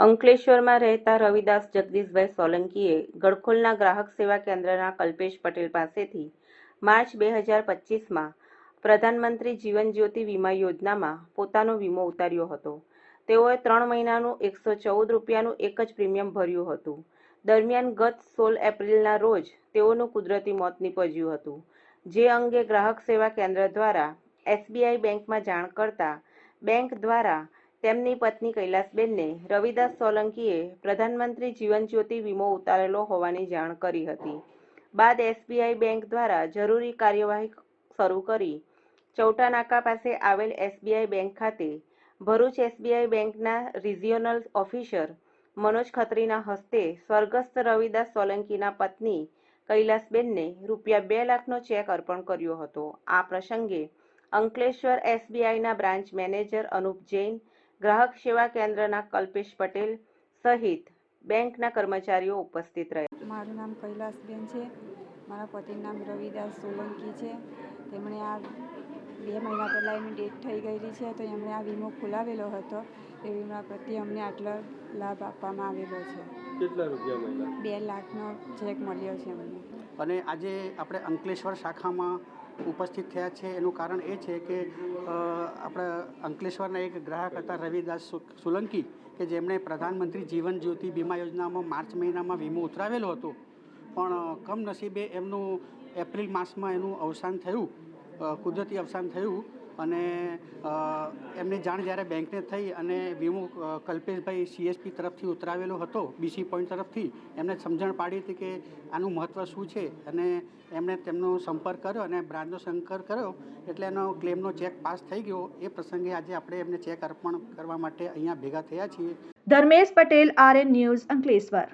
અંકલેશ્વરમાં રહેતા રવિદાસ જગદીશભાઈ સોલંકીએ ગડખોલના ગ્રાહક સેવા કેન્દ્રના કલ્પેશ પટેલ પાસેથી માર્ચ બે હજાર પચીસમાં પ્રધાનમંત્રી જીવન જ્યોતિ વીમા યોજનામાં પોતાનો વીમો ઉતાર્યો હતો. તેઓએ ત્રણ મહિનાનું એકસો ચૌદ રૂપિયાનું એક જ પ્રીમિયમ ભર્યું હતું. દરમિયાન ગત સોળ એપ્રિલના રોજ તેઓનું કુદરતી મોત નીપજ્યું હતું. જે અંગે ગ્રાહક સેવા કેન્દ્ર દ્વારા એસબીઆઈ બેંકમાં જાણ કરતા બેંક દ્વારા તેમની પત્ની કૈલાસબેનને રવિદાસ સોલંકીએ પ્રધાનમંત્રી જીવન જ્યોતિ વીમો ઉતારેલો હોવાની જાણ કરી હતી. બાદ એસબીઆઈ બેંક દ્વારા જરૂરી કાર્યવાહી શરૂ કરી. ચૌટા નાકા પાસે આવેલ એસબીઆઈ બેંક ખાતે ભરૂચ એસબીઆઈ બેંકના રિજિયોનલ ઓફિસર મનોજ ખત્રીના હસ્તે સ્વર્ગસ્થ રવિદાસ સોલંકીના પત્ની કૈલાસબેનને રૂપિયા બે લાખનો ચેક અર્પણ કર્યો હતો. આ પ્રસંગે અંકલેશ્વર એસબીઆઈના બ્રાન્ચ મેનેજર અનુપ જૈન ગ્રાહક સેવા કેન્દ્રના કલ્પેશ પટેલ સહિત બેંકના કર્મચારીઓ ઉપસ્થિત રહ્યા. મારું નામ કૈલાસબેન છે. મારા પતિનું નામ રવિદાસ સોલંકી છે. તેમણે આ બે મહિના પહેલાં એની ડેટ થઈ ગયેલી છે તો એમણે આ વીમો ખોલાવેલો હતો. એ વીમા પ્રત્યે અમને આટલો લાભ આપવામાં આવેલો છે. કેટલા રૂપિયા મળ્યા? બે લાખનો ચેક મળ્યો છે અમને. અને આજે આપણે અંકલેશ્વર શાખામાં ઉપસ્થિત થયા છે. એનું કારણ એ છે કે આપણા અંકલેશ્વરના એક ગ્રાહક હતા રવિદાસ સોલંકી, કે જેમણે પ્રધાનમંત્રી જીવન જ્યોતિ વીમા યોજનામાં માર્ચ મહિનામાં વીમો ઉતરાવેલો હતો. પણ કમનસીબે એમનું એપ્રિલ માસમાં એનું અવસાન થયું કુદરતી અવસાન થયું. અને એમની જાણ જ્યારે બેંકને થઈ અને વીમો કલ્પેશભાઈ સીએસપી તરફથી ઉતરાવેલો હતો, બીસી પોઈન્ટ તરફથી, એમને સમજણ પાડી હતી કે આનું મહત્ત્વ શું છે અને એમણે તેમનો સંપર્ક કર્યો અને બ્રાન્ચનો સંપર્ક કર્યો એટલે એનો ક્લેમનો ચેક પાસ થઈ ગયો. એ પ્રસંગે આજે આપણે એમને ચેક અર્પણ કરવા માટે અહીંયા ભેગા થયા છીએ. Dharmesh Patel, RN news Ankleshwar.